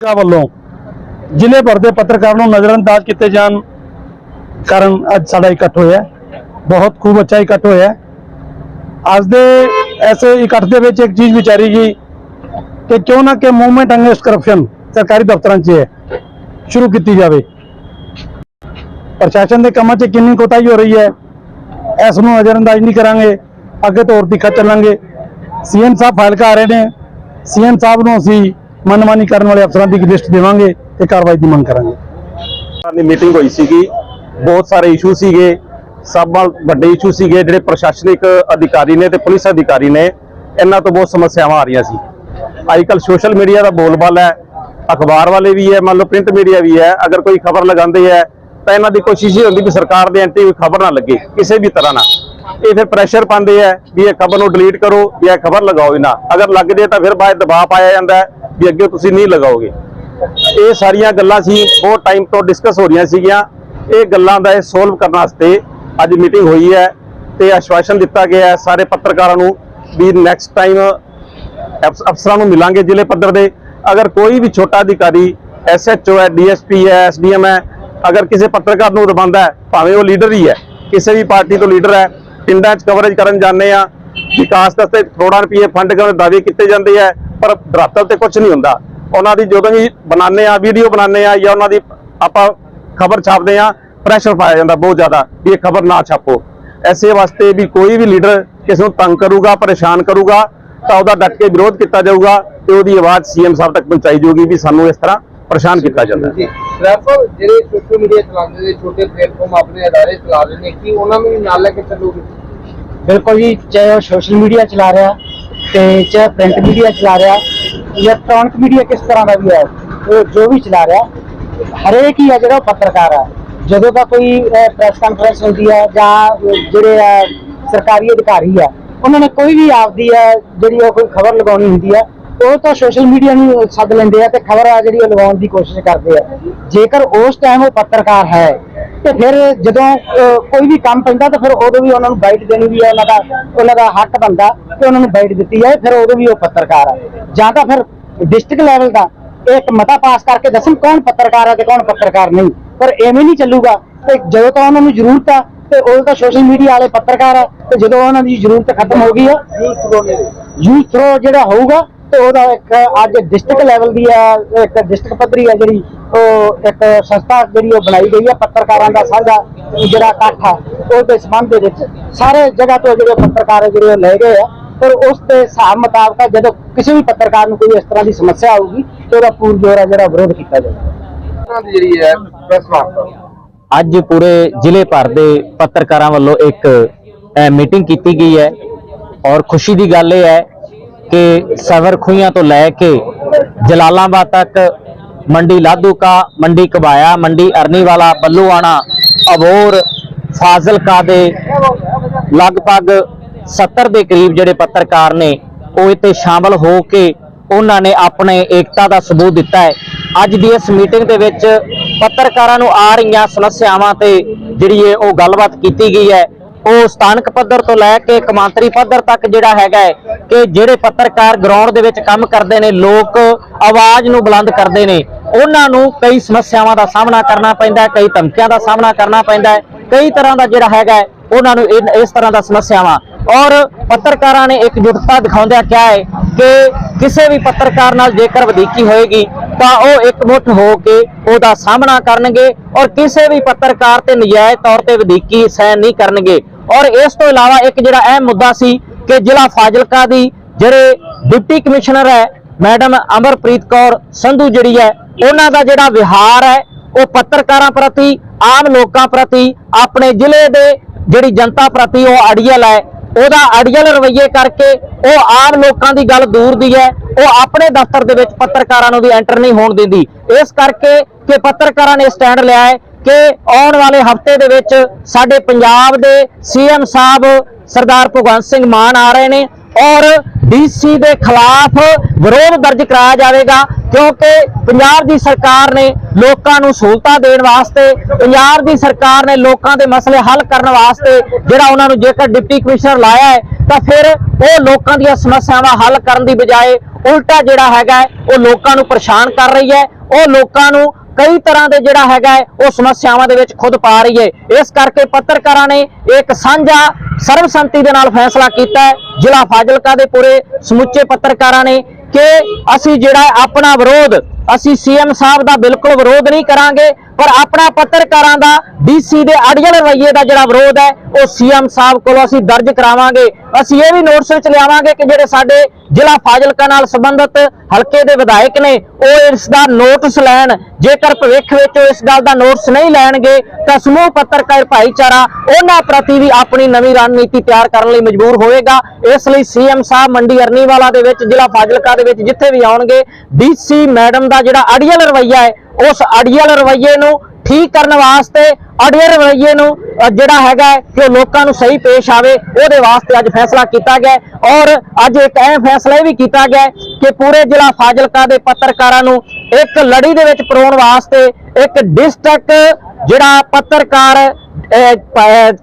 ਪੱਤਰਕਾਰ ਵੱਲੋਂ ਜ਼ਿਲ੍ਹੇ ਭਰ ਦੇ ਪੱਤਰਕਾਰ ਨੂੰ ਨਜ਼ਰਅੰਦਾਜ਼ ਕੀਤੇ ਜਾਣ ਕਾਰਨ ਅੱਜ ਸਾਡਾ ਇਕੱਠ ਹੋਇਆ ਬਹੁਤ ਖੂਬ ਅੱਛਾ ਇਕੱਠ ਹੋਇਆ ਅੱਜ ਦੇ ਐਸੇ ਇਕੱਠ ਦੇ ਵਿੱਚ ਇੱਕ ਚੀਜ਼ ਵਿਚਾਰੀ ਗਈ ਕਿ ਕਿਉਂ ਨਾ ਕਿ ਮੂਵਮੈਂਟ ਅਗੇਂਸਟ ਕਰਪਸ਼ਨ ਸਰਕਾਰੀ ਦਫ਼ਤਰਾਂ 'ਚ ਹੈ ਸ਼ੁਰੂ ਕੀਤੀ ਜਾਵੇ। ਪ੍ਰਸ਼ਾਸਨ ਦੇ ਕੰਮਾਂ 'ਚ ਕਿੰਨੀ ਕੋਤਾਹੀ ਹੋ ਰਹੀ ਹੈ, ਇਸ ਨੂੰ ਨਜ਼ਰਅੰਦਾਜ਼ ਨਹੀਂ ਕਰਾਂਗੇ। ਅੱਗੇ ਤੋਂ ਤਿੱਖਾ ਚੱਲਾਂਗੇ। ਸੀਐਮ ਸਾਹਿਬ ਫਾਈਲ ਕਰ ਰਹੇ ਨੇ। ਸੀਐਮ ਸਾਹਿਬ ਨੂੰ ਅਸੀਂ ਮਨਮਾਨੀ ਕਰਨ ਵਾਲੇ ਅਫਸਰਾਂ ਦੀ ਇੱਕ ਲਿਸਟ ਦੇਵਾਂਗੇ ਤੇ ਕਾਰਵਾਈ ਦੀ ਮੰਗ ਕਰਾਂਗੇ। ਦੀ ਮੀਟਿੰਗ ਹੋਈ ਸੀਗੀ, ਬਹੁਤ ਸਾਰੇ ਇਸ਼ੂ ਸੀਗੇ, ਸਭ ਨਾਲ ਵੱਡੇ ਇਸ਼ੂ ਸੀਗੇ, ਜਿਹੜੇ ਪ੍ਰਸ਼ਾਸਨਿਕ ਅਧਿਕਾਰੀ ਨੇ ਤੇ ਪੁਲਿਸ ਅਧਿਕਾਰੀ ਨੇ, ਇਹਨਾਂ ਤੋਂ ਬਹੁਤ ਸਮੱਸਿਆਵਾਂ ਆ ਰਹੀਆਂ ਸੀ। ਅੱਜ ਕੱਲ ਸੋਸ਼ਲ ਮੀਡੀਆ ਦਾ ਬੋਲਬਾਲਾ ਹੈ, ਅਖਬਾਰ ਵਾਲੇ ਵੀ ਹੈ, ਮੰਨ ਲਓ ਪ੍ਰਿੰਟ ਮੀਡੀਆ ਵੀ ਹੈ, ਅਗਰ ਕੋਈ ਖਬਰ ਲਗਾਉਂਦੇ ਹੈ, ਤਾਂ ਇਹਨਾਂ ਦੀ ਕੋਸ਼ਿਸ਼ ਹੀ ਹੁੰਦੀ ਕਿ ਸਰਕਾਰ ਦੇ ਐਂਟੀ ਕੋਈ ਖਬਰ ਨਾ ਲੱਗੇ, ਕਿਸੇ ਵੀ ਤਰ੍ਹਾਂ ਨਾਲ। ਇਹ ਫਿਰ ਪ੍ਰੈਸ਼ਰ ਪਾਉਂਦੇ ਹੈ ਵੀ ਇਹ ਖਬਰ ਨੂੰ ਡਿਲੀਟ ਕਰੋ ਜਾਂ ਖਬਰ ਲਗਾਓ ਹੀ ਨਾ। ਅਗਰ ਲੱਗਦੇ ਤਾਂ ਫਿਰ ਬਾਅਦ ਦਬਾਅ ਪਾਇਆ ਜਾਂਦਾ ਹੈ। ਵੀ ਅੱਗੇ ਤੁਸੀਂ ਨਹੀਂ ਲਗਾਓਗੇ। ਇਹ ਸਾਰੀਆਂ ਗੱਲਾਂ ਸੀ, ਬਹੁਤ ਟਾਈਮ ਤੋਂ ਡਿਸਕਸ ਹੋ ਰਹੀਆਂ ਸੀਗੀਆਂ। ਇਹ ਗੱਲਾਂ ਦਾ ਇਹ ਸੋਲਵ ਕਰਨ ਵਾਸਤੇ ਅੱਜ ਮੀਟਿੰਗ ਹੋਈ ਹੈ ਤੇ ਆਸ਼ਵਾਸਨ ਦਿੱਤਾ ਗਿਆ ਹੈ ਸਾਰੇ ਪੱਤਰਕਾਰਾਂ ਨੂੰ ਵੀ ਨੈਕਸਟ ਟਾਈਮ ਅਫਸਰਾਂ ਨੂੰ ਮਿਲਾਂਗੇ ਜ਼ਿਲ੍ਹੇ ਪੱਧਰ ਦੇ। ਅਗਰ ਕੋਈ ਵੀ ਛੋਟਾ ਅਧਿਕਾਰੀ ਐਸਐਚਓ ਹੈ ਡੀਐਸਪੀ ਹੈ ਐਸਡੀਐਮ ਹੈ, ਅਗਰ ਕਿਸੇ ਪੱਤਰਕਾਰ ਨੂੰ ਦਬਾਉਂਦਾ ਹੈ, ਭਾਵੇਂ ਉਹ ਲੀਡਰ ਹੀ ਹੈ, ਕਿਸੇ ਵੀ ਪਾਰਟੀ ਤੋਂ ਲੀਡਰ ਹੈ, ਪਿੰਡਾਂ 'ਚ ਕਵਰੇਜ ਕਰਨ ਜਾਂਦੇ ਆ ਵਿਕਾਸ ਵਾਸਤੇ ਕਰੋੜਾਂ ਰੁਪਏ ਫੰਡ ਕਰਨ ਦਾਅਵੇ ਕੀਤੇ ਜਾਂਦੇ ਆ ਪਰ ਧਰਾਤਲ ਤੇ ਕੁਝ ਨਹੀਂ ਹੁੰਦਾ। ਉਹਨਾਂ ਦੀ ਜਦੋਂ ਵੀ ਬਣਾਉਂਦੇ ਆ ਵੀਡੀਓ ਬਣਾਉਂਦੇ ਆ ਜਾਂ ਉਹਨਾਂ ਦੀ ਆਪਾਂ ਖਬਰ ਛਾਪਦੇ ਆ ਪ੍ਰੈਸ਼ਰ ਪਾਇਆ ਜਾਂਦਾ ਬਹੁਤ ਜ਼ਿਆਦਾ ਵੀ ਇਹ ਖਬਰ ਨਾ ਛਾਪੋ। ਐਸੇ ਵਾਸਤੇ ਵੀ ਕੋਈ ਵੀ ਲੀਡਰ ਕਿਸੇ ਨੂੰ ਤੰਗ ਕਰੂਗਾ ਪਰੇਸ਼ਾਨ ਕਰੂਗਾ ਤਾਂ ਉਹਦਾ ਡਟ ਕੇ ਵਿਰੋਧ ਕੀਤਾ ਜਾਊਗਾ ਤੇ ਉਹਦੀ ਆਵਾਜ਼ ਸੀਐਮ ਸਾਹਿਬ ਤੱਕ ਪਹੁੰਚਾਈ ਜਾਊਗੀ ਵੀ ਸਾਨੂੰ ਇਸ ਤਰ੍ਹਾਂ ਪਰੇਸ਼ਾਨ ਕੀਤਾ ਜਾਂਦਾ ਹੈ। ਜੀ ਸਰ ਜਿਹੜੇ ਸੋਸ਼ਲ ਮੀਡੀਆ ਚਲਾਉਂਦੇ ਨੇ ਛੋਟੇ ਪਲੇਟਫਾਰਮ ਆਪਣੇ ਅਦਾਰੇ ਚਲਾ ਰਹੇ ਨੇ ਕੀ ਉਹਨਾਂ ਨੂੰ ਵੀ ਨਾਲ ਲੈ ਕੇ ਚੱਲੋਗੇ? ਬਿਲਕੁਲ ਜੀ ਚਾਹੇ ਉਹ ਸੋਸ਼ਲ ਮੀਡੀਆ ਚਲਾ ਰਿਹਾ ਤੇ ਚਾਹੇ ਪ੍ਰਿੰਟ ਮੀਡੀਆ ਚਲਾ ਰਿਹਾ ਇਲੈਕਟ੍ਰੋਨਿਕ ਮੀਡੀਆ ਕਿਸ ਤਰ੍ਹਾਂ ਦਾ ਵੀ ਹੈ, ਉਹ ਜੋ ਵੀ ਚਲਾ ਰਿਹਾ, ਹਰੇਕ ਹੀ ਹੈ ਜਿਹੜਾ ਉਹ ਪੱਤਰਕਾਰ ਹੈ। ਜਦੋਂ ਦਾ ਕੋਈ ਪ੍ਰੈਸ ਕਾਨਫਰੰਸ ਹੁੰਦੀ ਹੈ ਜਾਂ ਜਿਹੜੇ ਆ ਸਰਕਾਰੀ ਅਧਿਕਾਰੀ ਆ ਉਹਨਾਂ ਨੇ ਕੋਈ ਵੀ ਆਪਦੀ ਹੈ ਜਿਹੜੀ ਉਹ ਕੋਈ ਖਬਰ ਲਗਾਉਣੀ ਹੁੰਦੀ ਹੈ, ਉਹ ਤਾਂ ਸੋਸ਼ਲ ਮੀਡੀਆ ਨੂੰ ਸੱਦ ਲੈਂਦੇ ਆ ਤੇ ਖਬਰ ਆ ਜਿਹੜੀ ਉਹ ਲਗਾਉਣ ਦੀ ਕੋਸ਼ਿਸ਼ ਕਰਦੇ ਆ। ਜੇਕਰ ਉਸ ਟਾਈਮ ਉਹ ਪੱਤਰਕਾਰ ਹੈ ਤੇ ਫਿਰ ਜਦੋਂ ਕੋਈ ਵੀ ਕੰਮ ਪੈਂਦਾ ਤਾਂ ਫਿਰ ਉਦੋਂ ਵੀ ਉਹਨਾਂ ਨੂੰ ਬਾਈਟ ਦੇਣੀ ਵੀ ਹੈ ਉਹਨਾਂ ਦਾ ਉਹਨਾਂ ਦਾ ਹੱਕ ਬੰਦਾ ਕਿ ਉਹਨਾਂ ਨੂੰ ਬਾਈਟ ਦਿੱਤੀ ਜਾਏ ਫਿਰ ਉਦੋਂ ਵੀ ਉਹ ਪੱਤਰਕਾਰ ਆ। ਜਾਂ ਤਾਂ ਫਿਰ ਡਿਸਟ੍ਰਿਕਟ ਲੈਵਲ ਦਾ ਇੱਕ ਮਤਾ ਪਾਸ ਕਰਕੇ ਦੱਸਣ ਕੌਣ ਪੱਤਰਕਾਰ ਹੈ ਤੇ ਕੌਣ ਪੱਤਰਕਾਰ ਨਹੀਂ। ਪਰ ਐਵੇਂ ਨਹੀਂ ਚੱਲੂਗਾ ਤੇ ਜਦੋਂ ਤਾਂ ਉਹਨਾਂ ਨੂੰ ਜ਼ਰੂਰਤ ਆ ਤੇ ਉਦੋਂ ਤਾਂ ਸੋਸ਼ਲ ਮੀਡੀਆ ਵਾਲੇ ਪੱਤਰਕਾਰ ਆ ਤੇ ਜਦੋਂ ਉਹਨਾਂ ਦੀ ਜ਼ਰੂਰਤ ਖਤਮ ਹੋ ਗਈ ਆ ਯੂਥ ਥਰੋ ਜਿਹੜਾ ਹੋਊਗਾ ਤੇ ਉਹਦਾ ਇੱਕ ਅੱਜ ਡਿਸਟ੍ਰਿਕਟ ਲੈਵਲ ਦੀ ਆ ਇੱਕ ਡਿਸਟ੍ਰਿਕਟ ਪੱਧਰੀ ਆ ਜਿਹੜੀ ਉਹ ਇੱਕ ਸੰਸਥਾ ਜਿਹੜੀ ਉਹ ਬਣਾਈ ਗਈ ਆ ਪੱਤਰਕਾਰਾਂ ਦਾ ਸਾਂਝਾ ਜਿਹੜਾ ਇਕੱਠ ਆ ਉਹਦੇ ਸੰਬੰਧ ਦੇ ਵਿੱਚ ਸਾਰੇ ਜਗ੍ਹਾ ਤੋਂ ਜਿਹੜੇ ਪੱਤਰਕਾਰ ਜਿਹੜੇ ਉਹ ਲੈ ਗਏ ਆ ਪਰ ਉਸ ਦੇ ਹਿਸਾਬ ਮੁਤਾਬਕ ਜਦੋਂ ਕਿਸੇ ਵੀ ਪੱਤਰਕਾਰ ਨੂੰ ਕੋਈ ਇਸ ਤਰ੍ਹਾਂ ਦੀ ਸਮੱਸਿਆ ਆਊਗੀ ਤੇ ਉਹਦਾ ਪੂਰ ਜੋਰਾ ਜਿਹੜਾ ਵਿਰੋਧ ਕੀਤਾ ਜਾਊਗਾ। ਉਹਨਾਂ ਦੀ ਜਿਹੜੀ ਹੈ ਪ੍ਰੈਸ ਵਾਰਤਾ। ਅੱਜ ਪੂਰੇ ਜ਼ਿਲ੍ਹੇ ਭਰ ਦੇ ਪੱਤਰਕਾਰਾਂ ਵੱਲੋਂ ਇੱਕ ਮੀਟਿੰਗ ਕੀਤੀ ਗਈ ਹੈ ਔਰ ਖੁਸ਼ੀ ਦੀ ਗੱਲ ਇਹ ਹੈ ਕਿ ਸਵਰ ਖੂਈਆਂ ਤੋਂ ਲੈ ਕੇ ਜਲਾਲਾਬਾਦ ਤੱਕ, ਮੰਡੀ ਲਾਧੂਕਾ, ਮੰਡੀ ਕਬਾਇਆ, ਮੰਡੀ ਅਰਨੀਵਾਲਾ, ਬੱਲੂਆਣਾ, ਅਬੋਰ, ਫਾਜ਼ਿਲਕਾ ਦੇ ਲਗਭਗ 70 ਦੇ ਕਰੀਬ ਜਿਹੜੇ ਪੱਤਰਕਾਰ ਨੇ, ਉਹ ਇੱਥੇ ਸ਼ਾਮਲ ਹੋ ਕੇ ਉਹਨਾਂ ਨੇ ਆਪਣੇ ਏਕਤਾ ਦਾ ਸਬੂਤ ਦਿੱਤਾ ਹੈ। ਅੱਜ ਦੀ ਇਸ ਮੀਟਿੰਗ ਦੇ ਵਿੱਚ ਪੱਤਰਕਾਰਾਂ ਨੂੰ ਆ ਰਹੀਆਂ ਸਮੱਸਿਆਵਾਂ ਤੇ ਜਿਹੜੀ ਹੈ ਉਹ ਗੱਲਬਾਤ ਕੀਤੀ ਗਈ ਹੈ ਉਹ ਸਥਾਨਕ ਪੱਧਰ ਤੋਂ ਲੈ ਕੇ ਕਮਾਂਤਰੀ ਪੱਧਰ ਤੱਕ ਜਿਹੜਾ ਹੈਗਾ ਹੈ ਕਿ ਜਿਹੜੇ ਪੱਤਰਕਾਰ ਗਰਾਊਂਡ ਦੇ ਵਿੱਚ ਕੰਮ ਕਰਦੇ ਨੇ, ਲੋਕ ਆਵਾਜ਼ ਨੂੰ ਬੁਲੰਦ ਕਰਦੇ ਨੇ, ਉਹਨਾਂ ਨੂੰ ਕਈ ਸਮੱਸਿਆਵਾਂ ਦਾ ਸਾਹਮਣਾ ਕਰਨਾ ਪੈਂਦਾ ਹੈ, ਕਈ ਧਮਕੀਆਂ ਦਾ ਸਾਹਮਣਾ ਕਰਨਾ ਪੈਂਦਾ ਹੈ, ਕਈ ਤਰ੍ਹਾਂ ਦਾ ਜਿਹੜਾ ਹੈਗਾ ਹੈ, ਉਹਨਾਂ ਨੂੰ ਇਨ- ਇਸ ਤਰ੍ਹਾਂ ਦਾ ਸਮੱਸਿਆਵਾਂ। ਔਰ ਪੱਤਰਕਾਰਾਂ ਨੇ ਇੱਕ ਜੁਟਤਾ ਦਿਖਾਉਂਦਿਆਂ ਕਿਹਾ ਹੈ ਕਿ ਕਿਸੇ ਵੀ ਪੱਤਰਕਾਰ ਨਾਲ ਜੇਕਰ ਵਧੀਕੀ ਹੋਏਗੀ ਤਾਂ ਉਹ ਇਕਮੁੱਠ ਹੋ ਕੇ ਉਹਦਾ ਸਾਹਮਣਾ ਕਰਨਗੇ ਔਰ ਕਿਸੇ ਵੀ ਪੱਤਰਕਾਰ ਤੇ ਨਜਾਇਜ਼ ਤੌਰ ਤੇ ਵਧੀਕੀ ਸਹਿਣ ਨਹੀਂ ਕਰਨਗੇ। ਔਰ ਇਸ ਤੋਂ ਇਲਾਵਾ ਇੱਕ ਜਿਹੜਾ ਅਹਿਮ ਮੁੱਦਾ ਸੀ ਕਿ ਜ਼ਿਲ੍ਹਾ ਫਾਜ਼ਿਲਕਾ ਦੀ ਜਿਹੜੇ ਡਿਪਟੀ ਕਮਿਸ਼ਨਰ ਹੈ, ਮੈਡਮ ਅਮਰਪ੍ਰੀਤ ਕੌਰ ਸੰਧੂ ਜਿਹੜੀ ਹੈ, ਉਹਨਾਂ ਦਾ ਜਿਹੜਾ ਵਿਹਾਰ ਹੈ, ਉਹ ਪੱਤਰਕਾਰਾਂ ਪ੍ਰਤੀ, ਆਮ ਲੋਕਾਂ ਪ੍ਰਤੀ, ਆਪਣੇ ਜ਼ਿਲ੍ਹੇ ਦੇ ਜਿਹੜੀ ਜਨਤਾ ਪ੍ਰਤੀ ਉਹ ਅੜੀਅਲ ਹੈ। ਉਹਦਾ ਅੜੀਅਲ ਰਵੱਈਏ ਕਰਕੇ ਉਹ ਆਮ ਲੋਕਾਂ ਦੀ ਗੱਲ ਦੂਰ ਦੀ ਹੈ। ਉਹ ਆਪਣੇ ਦਫ਼ਤਰ ਦੇ ਵਿੱਚ ਪੱਤਰਕਾਰਾਂ ਨੂੰ ਵੀ ਐਂਟਰ ਨਹੀਂ ਹੋਣ ਦਿੰਦੀ। ਇਸ ਕਰਕੇ ਕਿ ਪੱਤਰਕਾਰਾਂ ਨੇ ਸਟੈਂਡ ਲਿਆ ਹੈ ਕਿ ਆਉਣ ਵਾਲੇ ਹਫ਼ਤੇ ਦੇ ਵਿੱਚ ਸਾਡੇ ਪੰਜਾਬ ਦੇ ਸੀਐਮ ਸਾਹਿਬ ਸਰਦਾਰ ਭਗਵੰਤ ਸਿੰਘ ਮਾਨ ਆ ਰਹੇ ਨੇ ਔਰ ਡੀਸੀ ਦੇ ਖਿਲਾਫ ਵਿਰੋਧ ਦਰਜ ਕਰਾਇਆ ਜਾਵੇਗਾ ਕਿਉਂਕਿ ਪੰਜਾਬ ਦੀ ਸਰਕਾਰ ਨੇ ਲੋਕਾਂ ਨੂੰ ਸਹੂਲਤਾਂ ਦੇਣ ਵਾਸਤੇ, ਪੰਜਾਬ ਦੀ ਸਰਕਾਰ ਨੇ ਲੋਕਾਂ ਦੇ ਮਸਲੇ ਹੱਲ ਕਰਨ ਵਾਸਤੇ ਜਿਹੜਾ ਉਹਨਾਂ ਨੂੰ ਜੇਕਰ ਡਿਪਟੀ ਕਮਿਸ਼ਨਰ ਲਾਇਆ ਹੈ ਤਾਂ ਫਿਰ ਉਹ ਲੋਕਾਂ ਦੀਆਂ ਸਮੱਸਿਆਵਾਂ ਹੱਲ ਕਰਨ ਦੀ ਬਜਾਏ ਉਲਟਾ ਜਿਹੜਾ ਹੈਗਾ ਉਹ ਲੋਕਾਂ ਨੂੰ ਪਰੇਸ਼ਾਨ ਕਰ ਰਹੀ ਹੈ। ਉਹ ਲੋਕਾਂ ਨੂੰ ਕਈ ਤਰ੍ਹਾਂ ਦੇ ਜਿਹੜਾ ਹੈਗਾ ਹੈ, ਉਹ ਸਮੱਸਿਆਵਾਂ ਦੇ ਵਿੱਚ ਖੁਦ ਪਾ ਰਹੀ ਹੈ। ਇਸ ਕਰਕੇ ਪੱਤਰਕਾਰਾਂ ਨੇ ਇੱਕ ਸਾਂਝਾ ਸਰਬਸੰਮਤੀ ਦੇ ਨਾਲ ਫੈਸਲਾ ਕੀਤਾ ਹੈ। ਜ਼ਿਲ੍ਹਾ ਫਾਜ਼ਿਲਕਾ ਦੇ ਪੂਰੇ ਸਮੁੱਚੇ ਪੱਤਰਕਾਰਾਂ ਨੇ ਕਿ ਅਸੀਂ ਜਿਹੜਾ ਆਪਣਾ ਵਿਰੋਧ ਅਸੀਂ ਸੀਐਮ ਸਾਹਿਬ ਦਾ ਬਿਲਕੁਲ ਵਿਰੋਧ ਨਹੀਂ ਕਰਾਂਗੇ। ਪਰ ਆਪਣਾ ਪੱਤਰਕਾਰਾਂ ਦਾ ਡੀਸੀ ਦੇ ਅੜੀਅਲ ਰਵੱਈਏ ਦਾ ਜਿਹੜਾ ਵਿਰੋਧ ਹੈ, ਉਹ ਸੀਐਮ ਸਾਹਿਬ ਕੋਲੋਂ ਅਸੀਂ ਦਰਜ ਕਰਾਵਾਂਗੇ। ਅਸੀਂ ਇਹ ਵੀ ਨੋਟਿਸ ਵਿੱਚ ਲਿਆਵਾਂਗੇ ਕਿ ਜਿਹੜੇ ਸਾਡੇ ਜ਼ਿਲ੍ਹਾ ਫਾਜ਼ਿਲਕਾ ਨਾਲ ਸੰਬੰਧਿਤ ਹਲਕੇ ਦੇ ਵਿਧਾਇਕ ਨੇ, ਉਹ ਇਸ ਦਾ ਨੋਟਿਸ ਲੈਣ। ਜੇਕਰ ਭਵਿੱਖ ਵਿੱਚ ਇਸ ਗੱਲ ਦਾ ਨੋਟਿਸ ਨਹੀਂ ਲੈਣਗੇ, ਤਾਂ ਸਮੂਹ ਪੱਤਰਕਾਰ ਭਾਈਚਾਰਾ ਉਹਨਾਂ ਪ੍ਰਤੀ ਵੀ ਆਪਣੀ ਨਵੀਂ ਰਣਨੀਤੀ ਤਿਆਰ ਕਰਨ ਲਈ ਮਜਬੂਰ ਹੋਵੇਗਾ ਇਸ ਲਈ ਸੀਐਮ ਸਾਹਿਬ ਮੰਡੀ ਅਰਨੀਵਾਲਾ ਦੇ ਵਿੱਚ, ਜ਼ਿਲ੍ਹਾ ਫਾਜ਼ਿਲਕਾ ਦੇ ਵਿੱਚ ਜਿੱਥੇ ਵੀ ਆਉਣਗੇ, ਡੀਸੀ ਮੈਡਮ ਦਾ ਜਿਹੜਾ ਅੜੀਅਲ ਰਵੱਈਆ ਹੈ ਉਸ ਅੜੀਅਲ ਰਵੱਈਏ ਨੂੰ ਠੀਕ ਕਰਨ ਵਾਸਤੇ ਅੜੀਅਲ ਰਵੱਈਏ ਨੂੰ ਜਿਹੜਾ ਹੈਗਾ ਕਿ ਉਹ ਲੋਕਾਂ ਨੂੰ ਸਹੀ ਪੇਸ਼ ਆਵੇ, ਉਹਦੇ ਵਾਸਤੇ ਅੱਜ ਫੈਸਲਾ ਕੀਤਾ ਗਿਆ ਔਰ ਅੱਜ ਇੱਕ ਅਹਿਮ ਫੈਸਲਾ ਇਹ ਵੀ ਕੀਤਾ ਗਿਆ ਕਿ ਪੂਰੇ ਜ਼ਿਲ੍ਹਾ ਫਾਜ਼ਿਲਕਾ ਦੇ ਪੱਤਰਕਾਰਾਂ ਨੂੰ ਇੱਕ ਲੜੀ ਦੇ ਵਿੱਚ ਪਰੋਣ ਵਾਸਤੇ ਇੱਕ ਡਿਸਟ੍ਰਿਕਟ ਜਿਹੜਾ ਪੱਤਰਕਾਰ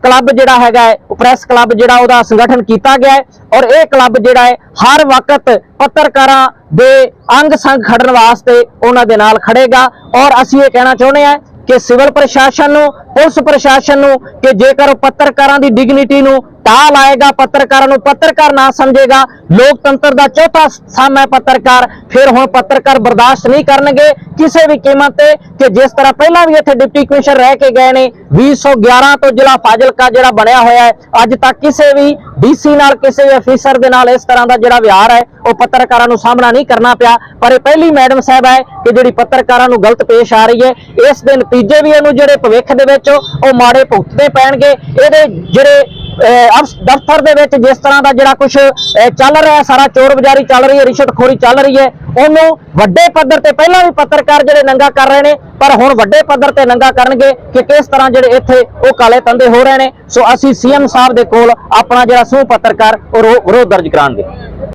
ਕਲੱਬ ਜਿਹੜਾ ਹੈਗਾ ਹੈ, ਉਹ ਪ੍ਰੈਸ ਕਲੱਬ ਜਿਹੜਾ ਉਹਦਾ ਸੰਗਠਨ ਕੀਤਾ ਗਿਆ ਹੈ ਔਰ ਇਹ ਕਲੱਬ ਜਿਹੜਾ ਹੈ, ਹਰ ਵਕਤ ਪੱਤਰਕਾਰਾਂ ਦੇ ਅੰਗ ਸੰਗ ਖੜਨ ਵਾਸਤੇ ਉਹਨਾਂ ਦੇ ਨਾਲ ਖੜੇਗਾ ਔਰ ਅਸੀਂ ਇਹ ਕਹਿਣਾ ਚਾਹੁੰਦੇ ਹਾਂ ਕਿ ਸਿਵਲ ਪ੍ਰਸ਼ਾਸਨ ਨੂੰ, ਪੁਲਿਸ ਪ੍ਰਸ਼ਾਸਨ ਨੂੰ ਕਿ ਜੇਕਰ ਉਹ ਪੱਤਰਕਾਰਾਂ ਦੀ ਡਿਗਨਿਟੀ ਨੂੰ ਢਾਹ ਆਏਗਾ, ਪੱਤਰਕਾਰਾਂ ਨੂੰ ਪੱਤਰਕਾਰ ਨਾ ਸਮਝੇਗਾ। ਲੋਕਤੰਤਰ ਦਾ ਚੌਥਾ ਸਾਮ ਹੈ ਪੱਤਰਕਾਰ। ਫਿਰ ਹੁਣ ਪੱਤਰਕਾਰ ਬਰਦਾਸ਼ਤ ਨਹੀਂ ਕਰਨਗੇ। ਕਿਸੇ ਵੀ ਕੀਮਤ ਤੇ ਕਿ ਜਿਸ ਤਰ੍ਹਾਂ ਪਹਿਲਾਂ ਵੀ ਇੱਥੇ ਡਿਪਟੀ ਕਮਿਸ਼ਨਰ ਰਹਿ ਕੇ ਗਏ ਨੇ 2011 ਤੋਂ ਜ਼ਿਲ੍ਹਾ ਫਾਜ਼ਿਲਕਾ ਜਿਹੜਾ ਬਣਿਆ ਹੋਇਆ ਹੈ, ਅੱਜ ਤੱਕ ਕਿਸੇ ਵੀ ਡੀਸੀ ਨਾਲ, ਕਿਸੇ ਵੀ ਅਫੀਸਰ ਦੇ ਨਾਲ ਇਸ ਤਰ੍ਹਾਂ ਦਾ ਜਿਹੜਾ ਵਿਹਾਰ ਹੈ, ਉਹ ਪੱਤਰਕਾਰਾਂ ਨੂੰ ਸਾਹਮਣਾ ਨਹੀਂ ਕਰਨਾ ਪਿਆ। ਪਰ ਇਹ ਪਹਿਲੀ ਮੈਡਮ ਸਾਹਿਬ ਹੈ ਕਿ ਜਿਹੜੀ ਪੱਤਰਕਾਰਾਂ ਨੂੰ ਗਲਤ ਪੇਸ਼ ਆ ਰਹੀ ਹੈ। ਇਸ ਦੇ ਨਤੀਜੇ ਵੀ ਇਹਨੂੰ ਜਿਹੜੇ ਭਵਿੱਖ ਦੇ ਵਿੱਚ ਉਹ ਮਾੜੇ ਭੁਗਤਦੇ ਪੈਣਗੇ। ਇਹਦੇ ਜਿਹੜੇ ਦਫ਼ਤਰ ਦੇ ਵਿੱਚ ਜਿਸ ਤਰ੍ਹਾਂ ਦਾ ਜਿਹੜਾ ਕੁਝ ਚੱਲ ਰਿਹਾ ਸਾਰਾ ਚੋਰ ਬਜ਼ਾਰੀ ਚੱਲ ਰਹੀ ਹੈ ਰਿਸ਼ਵਤਖੋਰੀ ਚੱਲ ਰਹੀ ਹੈ, ਉਹਨੂੰ ਵੱਡੇ ਪੱਧਰ ਤੇ ਪਹਿਲਾਂ ਵੀ ਪੱਤਰਕਾਰ ਜਿਹੜੇ ਨੰਗਾ ਕਰ ਰਹੇ ਨੇ, ਪਰ ਹੁਣ ਵੱਡੇ ਪੱਧਰ ਤੇ ਨੰਗਾ ਕਰਨਗੇ ਕਿ ਕਿਸ ਤਰ੍ਹਾਂ ਜਿਹੜੇ ਇੱਥੇ ਉਹ ਕਾਲੇ ਤੰਦੇ ਹੋ ਰਹੇ ਨੇ। ਸੋ ਅਸੀਂ ਸੀਐਮ ਸਾਹਿਬ ਦੇ ਕੋਲ ਆਪਣਾ ਜਿਹੜਾ ਸਮੂਹ ਪੱਤਰਕਾਰ ਉਹ ਰੋ- ਵਿਰੋਧ ਦਰਜ ਕਰਾਂਗੇ